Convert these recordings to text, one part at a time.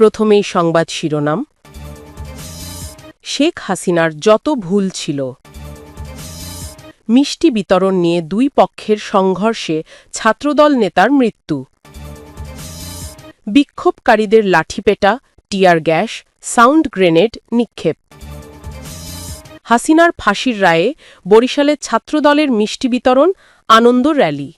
প্রথমেই সংবাদ শিরোনাম। শেখ হাসিনার যত ভুল ছিল, মিষ্টি বিতরণ নিয়ে দুই পক্ষের সংঘর্ষে ছাত্রদল নেতার মৃত্যু। বিক্ষোভকারীদের লাঠিপেটা, টিয়ার গ্যাস, সাউন্ড গ্রেনেড নিক্ষেপ। হাসিনার ফাঁসির রায়ে বরিশালে ছাত্রদলের মিষ্টি বিতরণ, আনন্দ র্যালি।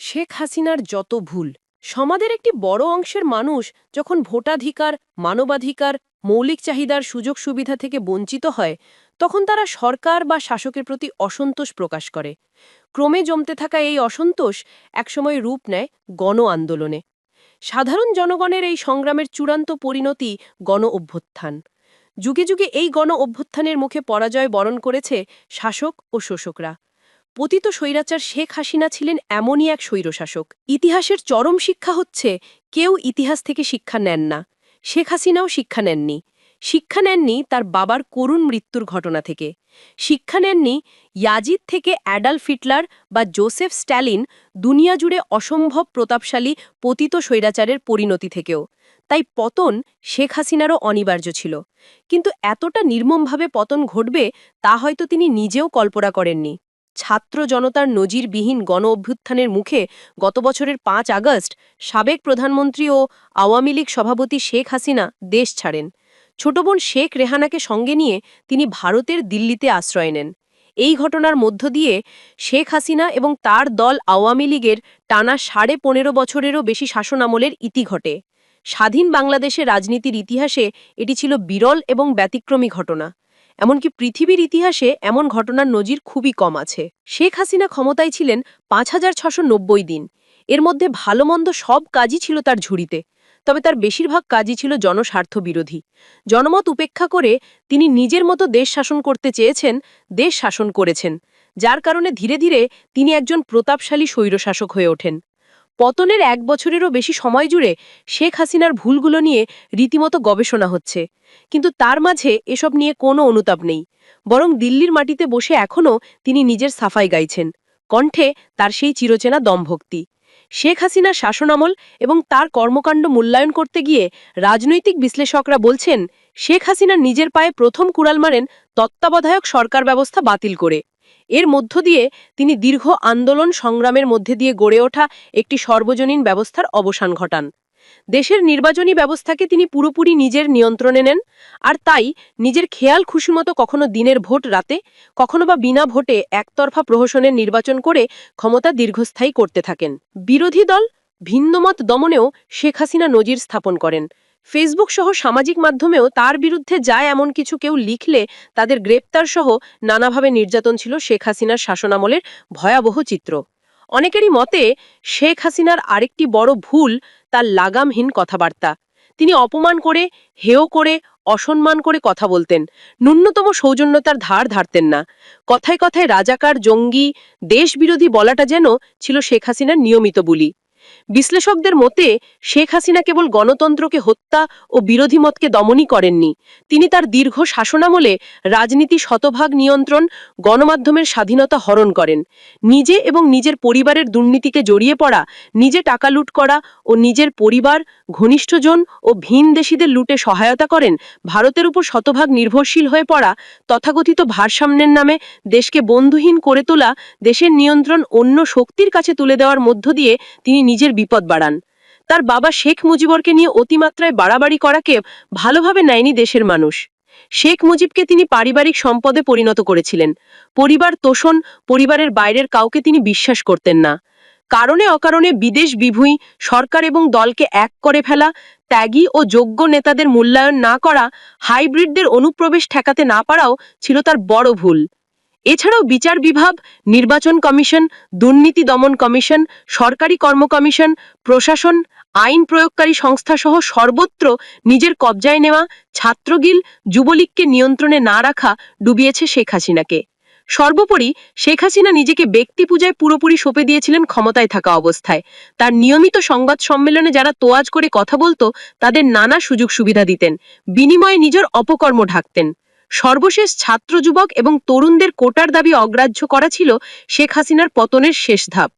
শেখ হাসিনার যত ভুল সমাজের একটি বড় অংশের মানুষ যখন ভোটাধিকার, মানবাধিকার, মৌলিক চাহিদার সুযোগ সুবিধা থেকে বঞ্চিত হয়, তখন তারা সরকার বা শাসকের প্রতি অসন্তোষ প্রকাশ করে। ক্রমে জমতে থাকা এই অসন্তোষ একসময় রূপ নেয় গণ আন্দোলনে। সাধারণ জনগণের এই সংগ্রামের চূড়ান্ত পরিণতি গণ অভ্যুত্থান। যুগে যুগে এই গণ অভ্যুত্থানের মুখে পরাজয় বরণ করেছে শাসক ও শোষকরা। পতিত স্বৈরাচার শেখ হাসিনা ছিলেন এমনই এক স্বৈরশাসক। ইতিহাসের চরম শিক্ষা হচ্ছে, কেউ ইতিহাস থেকে শিক্ষা নেন না। শেখ হাসিনাও শিক্ষা নেননি। শিক্ষা নেননি তার বাবার করুণ মৃত্যুর ঘটনা থেকে। শিক্ষা নেননি ইয়াজিদ থেকে অ্যাডাল ফিটলার বা জোসেফ স্ট্যালিন দুনিয়া জুড়ে অসম্ভব প্রতাপশালী পতিত স্বৈরাচারের পরিণতি থেকেও। তাই পতন শেখ হাসিনারও অনিবার্য ছিল। কিন্তু এতটা নির্মমভাবে পতন ঘটবে তা হয়তো তিনি নিজেও কল্পনা করেননি। ছাত্র জনতার নজিরবিহীন গণ অভ্যুত্থানের মুখে গত বছরের পাঁচ আগস্ট সাবেক প্রধানমন্ত্রী ও আওয়ামী লীগ সভাপতি শেখ হাসিনা দেশ ছাড়েন। ছোট বোন শেখ রেহানাকে সঙ্গে নিয়ে তিনি ভারতের দিল্লিতে আশ্রয় নেন। এই ঘটনার মধ্য দিয়ে শেখ হাসিনা এবং তার দল আওয়ামী লীগের টানা সাড়ে পনেরো বছরেরও বেশি শাসনামলের ইতি ঘটে। স্বাধীন বাংলাদেশের রাজনীতির ইতিহাসে এটি ছিল বিরল এবং ব্যতিক্রমী ঘটনা। এমনকি পৃথিবীর ইতিহাসে এমন ঘটনার নজির খুবই কম আছে। শেখ হাসিনা ক্ষমতায় ছিলেন পাঁচ হাজার দিন। এর মধ্যে ভালো মন্দ সব কাজই ছিল তার ঝুড়িতে। তবে তার বেশিরভাগ কাজই ছিল জনস্বার্থ বিরোধী জনমত উপেক্ষা করে তিনি নিজের মতো দেশ শাসন করতে চেয়েছেন, দেশ শাসন করেছেন। যার কারণে ধীরে ধীরে তিনি একজন প্রতাপশালী স্বৈরশাসক হয়ে ওঠেন। পতনের এক বছরেরও বেশি সময় জুড়ে শেখ হাসিনার ভুলগুলো নিয়ে রীতিমতো গবেষণা হচ্ছে। কিন্তু তার মাঝে এসব নিয়ে কোনো অনুতাপ নেই। বরং দিল্লির মাটিতে বসে এখনও তিনি নিজের সাফাই গাইছেন। কণ্ঠে তার সেই চিরচেনা দমভক্তি। শেখ হাসিনার শাসনামল এবং তার কর্মকাণ্ড মূল্যায়ন করতে গিয়ে রাজনৈতিক বিশ্লেষকরা বলছেন, শেখ হাসিনা নিজের পায়ে প্রথম কুড়াল মারেন তত্ত্বাবধায়ক সরকার ব্যবস্থা বাতিল করে। এর মধ্য দিয়ে তিনি দীর্ঘ আন্দোলন সংগ্রামের মধ্যে দিয়ে গড়ে ওঠা একটি সর্বজনীন ব্যবস্থার অবসান ঘটান। দেশের নির্বাচনী ব্যবস্থাকে তিনি পুরোপুরি নিজের নিয়ন্ত্রণে নেন আর তাই নিজের খেয়াল খুশিমতো কখনো দিনের ভোট রাতে, কখনো বা বিনা ভোটে একতরফা প্রহসনের নির্বাচন করে ক্ষমতা দীর্ঘস্থায়ী করতে থাকেন। বিরোধী দল ভিন্নমত দমনেও শেখ হাসিনা নজির স্থাপন করেন। ফেসবুক সহ সামাজিক মাধ্যমেও তার বিরুদ্ধে যায় এমন কিছু কেউ লিখলে তাদের গ্রেপ্তার সহ নানাভাবে নির্যাতন ছিল শেখ হাসিনার শাসনামলের ভয়াবহ চিত্র। অনেকেরই মতে শেখ হাসিনার আরেকটি বড় ভুল তার লাগামহীন কথাবার্তা। তিনি অপমান করে, হেয় করে, অসম্মান করে কথা বলতেন। ন্যূনতম সৌজন্যতার ধার ধারতেন না। কথায় কথায় রাজাকার, জঙ্গি, দেশবিরোধী বলাটা যেন ছিল শেখ হাসিনার নিয়মিত বুলি। বিশ্লেষকদের মতে, শেখ হাসিনা কেবল গণতন্ত্রকে হত্যা ও বিরোধী মতকে দমনই করেননি। তিনি তার দীর্ঘ শাসনামলে রাজনীতি শতভাগ নিয়ন্ত্রণ, গণমাধ্যমের স্বাধীনতা হরণ করেন। নিজে এবং নিজের পরিবারের দুর্নীতিকে জড়িয়ে পড়া, নিজে টাকা লুট করা ও নিজের পরিবার, ঘনিষ্ঠজন ও ভিন দেশিদের লুটে সহায়তা করেন, ভারতের উপর শতভাগ নির্ভরশীল হয়ে পড়া তথাকথিত ভারসাম্যের নামে দেশকে বন্ধুহীন করে তোলা, দেশের নিয়ন্ত্রণ অন্য শক্তির কাছে তুলে দেওয়ার মধ্য দিয়ে তিনি নিজের বিপদ বাড়ান। তার বাবা শেখ মুজিবরকে নিয়ে অতিমাত্রায় বাড়াবাড়ি করাকে ভালোভাবে নেয়নি দেশের মানুষ। শেখ মুজিবকে তিনি পারিবারিক সম্পদে পরিণত করেছিলেন। পরিবার তোষণ, পরিবারের বাইরের কাউকে তিনি বিশ্বাস করতেন না। কারণে অকারণে বিদেশ বিভুঁই, সরকার এবং দলকে এক করে ফেলা, ত্যাগী ও যোগ্য নেতাদের মূল্যায়ন না করা, হাইব্রিডদের অনুপ্রবেশ ঠেকাতে না পারাও ছিল তার বড় ভুল। এছাড়াও বিচার বিভাগ, নির্বাচন কমিশন, দুর্নীতি দমন কমিশন, সরকারি কর্ম কমিশন, প্রশাসন, আইন প্রয়োগকারী সংস্থা সহ সর্বত্র নিজের কবজায় নেওয়া ছাত্রগিল যুবলীগকে নিয়ন্ত্রণে না রাখা ডুবিয়েছে শেখ হাসিনাকে। সর্বোপরি শেখ হাসিনা নিজেকে ব্যক্তি পূজায় পুরোপুরি সঁপে দিয়েছিলেন ক্ষমতায় থাকা অবস্থায়। তার নিয়মিত সংবাদ সম্মেলনে যারা তোয়াজ করে কথা বলতো, তাদের নানা সুযোগ সুবিধা দিতেন, বিনিময়ে নিজের অপকর্ম ঢাকতেন। সর্বশেষ ছাত্র যুবক এবং তরুণদের কোটার দাবি অগ্রাহ্য করা ছিল শেখ হাসিনার পতনের শেষ ধাপ।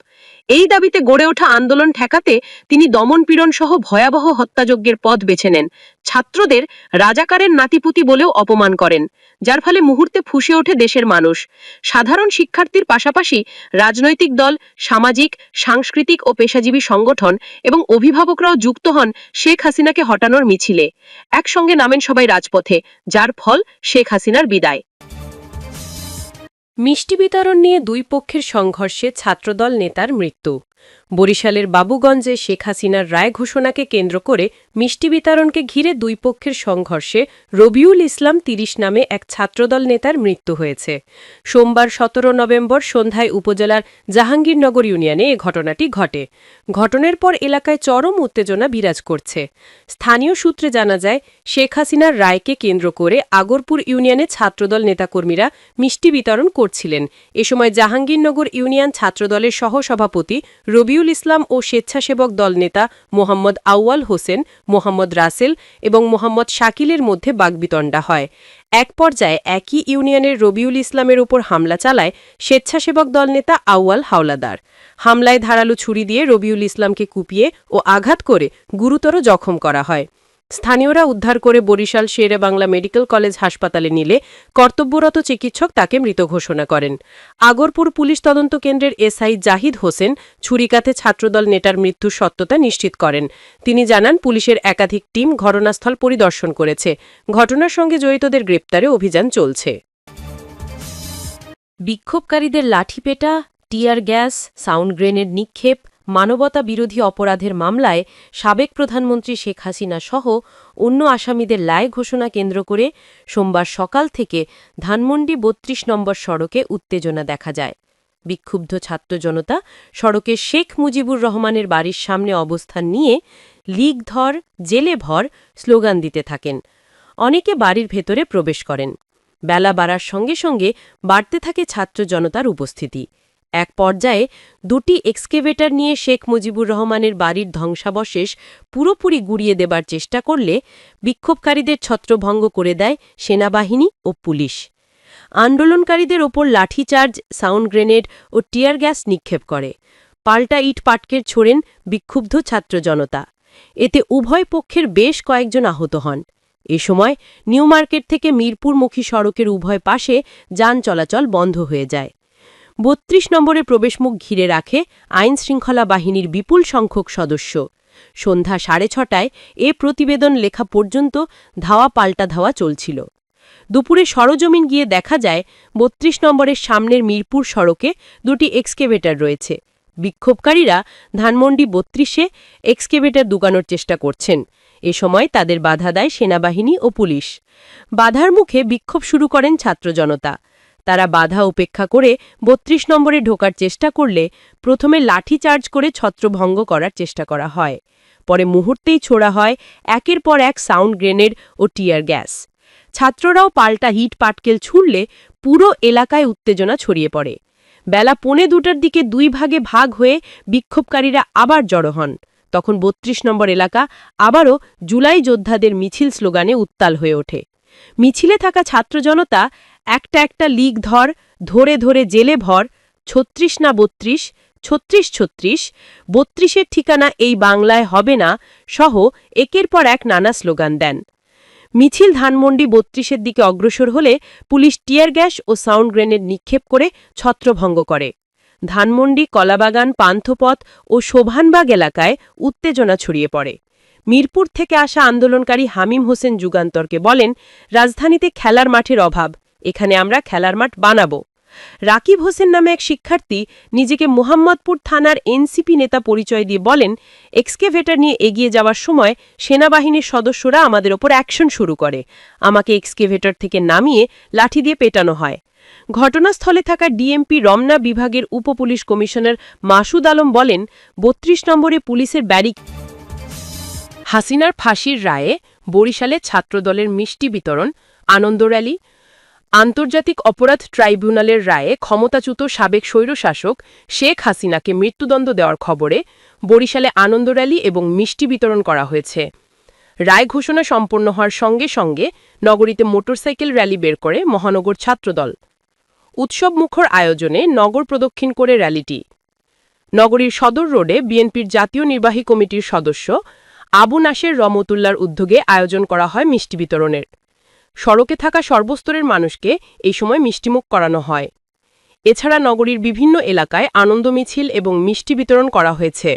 এই দাবিতে গড়ে ওঠা আন্দোলন ঠেকাতে তিনি দমনপীড়ন সহ ভয়াবহ হত্যাযজ্ঞের পথ বেছে নেন। ছাত্রদের রাজাকারের নাতিপুতি বলেও অপমান করেন, যার ফলে মুহূর্তে ফুসে ওঠে দেশের মানুষ। সাধারণ শিক্ষার্থীর পাশাপাশি রাজনৈতিক দল, সামাজিক, সাংস্কৃতিক ও পেশাজীবী সংগঠন এবং অভিভাবকরাও যুক্ত হন শেখ হাসিনাকে হটানোর মিছিলে। একসঙ্গে নামেন সবাই রাজপথে, যার ফল শেখ হাসিনার বিদায়। মিষ্টি বিতরণ নিয়ে দুই পক্ষের সংঘর্ষে ছাত্রদল নেতার মৃত্যু। বরিশালের বাবুগঞ্জে শেখ হাসিনার রায় ঘোষণাকে কেন্দ্র করে মিষ্টি বিতরণকে ঘিরে দুই পক্ষের সংঘর্ষে রবিউল ইসলাম তিরিশ নামে এক ছাত্রদল নেতার মৃত্যু হয়েছে। সোমবার সতেরো নভেম্বর সন্ধ্যায় উপজেলার জাহাঙ্গীরনগর ইউনিয়নে এ ঘটনাটি ঘটে। ঘটনার পর এলাকায় চরম উত্তেজনা বিরাজ করছে। স্থানীয় সূত্রে জানা যায়, শেখ হাসিনার রায়কে কেন্দ্র করে আগরপুর ইউনিয়নে ছাত্রদল নেতাকর্মীরা মিষ্টি বিতরণ করছিলেন। এ সময় জাহাঙ্গীরনগর ইউনিয়ন ছাত্রদলের সহসভাপতি রবিউল ইসলাম ও স্বেচ্ছাসেবক দল নেতা মোহাম্মদ আউয়াল হোসেন, মোহাম্মদ রাসেল এবং মোহাম্মদ শাকিলের মধ্যে বাগবিতণ্ডা হয়। এক পর্যায়ে একই ইউনিয়নের রবিউল ইসলামের উপর হামলা চালায় স্বেচ্ছাসেবক দল নেতা আউয়াল হাওলাদার। হামলায় ধারালো ছুরি দিয়ে রবিউল ইসলামকে কুপিয়ে ও আঘাত করে গুরুতর জখম করা হয়। স্থানীয়রা উদ্ধার করে বরিশাল শেরে বাংলা মেডিকেল কলেজ হাসপাতালে নিলে কর্তব্যরত চিকিৎসক তাকে মৃত ঘোষণা করেন। আগরপুর পুলিশ তদন্ত কেন্দ্রের এসআই জাহিদ হোসেন ছুরিকাতে ছাত্রদল নেতার মৃত্যুর সত্যতা নিশ্চিত করেন। তিনি জানান, পুলিশের একাধিক টিম ঘটনাস্থল পরিদর্শন করেছে। ঘটনার সঙ্গে জড়িতদের গ্রেপ্তারে অভিযান চলছে। বিক্ষোভকারীদের লাঠিপেটা, টিয়ার গ্যাস, সাউন্ড গ্রেনেড নিক্ষেপ মানবতা বিরোধী অপরাধের মামলায় সাবেক প্রধানমন্ত্রী শেখ হাসিনা সহ অন্য আসামিদের লায় ঘোষণা কেন্দ্র করে সোমবার সকাল থেকে ধানমন্ডি বত্রিশ নম্বর সড়কে উত্তেজনা দেখা যায়। বিক্ষুব্ধ ছাত্র জনতা সড়কে শেখ মুজিবুর রহমানের বাড়ির সামনে অবস্থান নিয়ে লিগ ধর, জেলে ভর স্লোগান দিতে থাকেন। অনেকে বাড়ির ভেতরে প্রবেশ করেন। বেলা বাড়ার সঙ্গে সঙ্গে বাড়তে থাকে ছাত্র জনতার উপস্থিতি। এক পর্যায়ে দুটি এক্সকেভেটর নিয়ে শেখ মুজিবুর রহমানের বাড়ির ধ্বংসাবশেষ পুরোপুরি গুড়িয়ে দেবার চেষ্টা করলে বিক্ষোভকারীদের ছত্রভঙ্গ করে দেয় সেনাবাহিনী ও পুলিশ। আন্দোলনকারীদের ওপর লাঠিচার্জ, সাউন্ড গ্রেনেড ও টিয়ার গ্যাস নিক্ষেপ করে। পাল্টা ইট পাটকের ছোড়েন বিক্ষুব্ধ ছাত্র জনতা। এতে উভয় পক্ষের বেশ কয়েকজন আহত হন। এ সময় নিউ মার্কেট থেকে মিরপুরমুখী সড়কের উভয় পাশে যান চলাচল বন্ধ হয়ে যায়। বত্রিশ নম্বরে প্রবেশমুখ ঘিরে রাখে আইন শৃঙ্খলা বাহিনীর বিপুল সংখ্যক সদস্য। সন্ধ্যা সাড়ে ছটায় এ প্রতিবেদন লেখা পর্যন্ত ধাওয়া পাল্টা ধাওয়া চলছিল। দুপুরে সরজমিন গিয়ে দেখা যায়, বত্রিশ নম্বরের সামনের মিরপুর সড়কে দুটি এক্সকেভেটর রয়েছে। বিক্ষোভকারীরা ধানমন্ডি বত্রিশে এক্সকেভেটার দুগানোর চেষ্টা করছেন। এ সময় তাদের বাধা দেয় সেনাবাহিনী ও পুলিশ। বাধার মুখে বিক্ষোভ শুরু করেন ছাত্র জনতা। তারা বাধা উপেক্ষা করে বত্রিশ নম্বরে ঢোকার চেষ্টা করলে প্রথমে লাঠি চার্জ করে ছত্রভঙ্গ করার চেষ্টা করা হয়। পরে মুহূর্তেই ছোড়া হয় একের পর এক সাউন্ড গ্রেনেড ও টিয়ার গ্যাস। ছাত্ররাও পাল্টা হিট পাটকেল ছুড়লে পুরো এলাকায় উত্তেজনা ছড়িয়ে পড়ে। বেলা পৌনে দুটার দিকে দুই ভাগে ভাগ হয়ে বিক্ষোভকারীরা আবার জড়ো হন। তখন বত্রিশ নম্বর এলাকা আবারও জুলাই যোদ্ধাদের মিছিল স্লোগানে উত্তাল হয়ে ওঠে। মিছিলে থাকা ছাত্র জনতা একটা একটা লিগ ধর, ধরে ধরে জেলে ভর, ছত্রিশ না বত্রিশ, ছত্রিশ ছত্রিশ, বত্রিশের ঠিকানা এই বাংলায় হবে না, সহ একের পর এক নানা স্লোগান দেন। মিছিল ধানমন্ডি বত্রিশের দিকে অগ্রসর হলে পুলিশ টিয়ার গ্যাস ও সাউন্ড গ্রেনেড নিক্ষেপ করে ছত্রভঙ্গ করে। ধানমন্ডি, কলাবাগান, পান্থপথ ও শোভানবাগ এলাকায় উত্তেজনা ছড়িয়ে পড়ে। মিরপুর থেকে আসা আন্দোলনকারী হামিম হোসেন যুগান্তরকে বলেন, রাজধানীতে খেলার মাঠের অভাব, এখানে আমরা খেলার মাঠ বানাবো। রাকিব হোসেন নামে এক শিক্ষার্থী নিজেকে মোহাম্মদপুর থানার এনসিপি নেতা পরিচয় দিয়ে বলেন, এক্সকেভেটর নিয়ে এগিয়ে যাওয়ার সময় সেনাবাহিনীর সদস্যরা আমাদের ওপর অ্যাকশন শুরু করে। আমাকে এক্সকেভেটর থেকে নামিয়ে লাঠি দিয়ে পেটানো হয়। ঘটনাস্থলে থাকা ডিএমপি রমনা বিভাগের উপপুলিশ কমিশনার মাসুদ আলম বলেন, বত্রিশ নম্বরে পুলিশের ব্যারিক হাসিনার ফাঁসির রায়ে বরিশালে ছাত্রদলের মিষ্টি বিতরণ, আনন্দ র্যালি, আন্তর্জাতিক অপরাধ ট্রাইব্যুনালের রায়ে ক্ষমতাচ্যুত সাবেক স্বৈরশাসক শেখ হাসিনাকে মৃত্যুদণ্ড দেওয়ার খবরে বরিশালে আনন্দ র্যালি এবং মিষ্টি বিতরণ করা হয়েছে। রায় ঘোষণা সম্পন্ন হওয়ার সঙ্গে সঙ্গে নগরীতে মোটরসাইকেল র্যালি বের করে মহানগর ছাত্রদল। উৎসব মুখর আয়োজনে নগর প্রদক্ষিণ করে র্যালিটি। নগরীর সদর রোডে বিএনপির জাতীয় নির্বাহী কমিটির সদস্য আবু নাসের রমতুল্লার উদ্যোগে আয়োজন করা হয় মিষ্টি বিতরণের। সড়কে থাকা সর্বস্তরের মানুষকে এই সময় মিষ্টিমুখ করানো হয়। এছাড়া নগরীর বিভিন্ন এলাকায় আনন্দ মিছিল এবং মিষ্টি বিতরণ করা হয়েছে।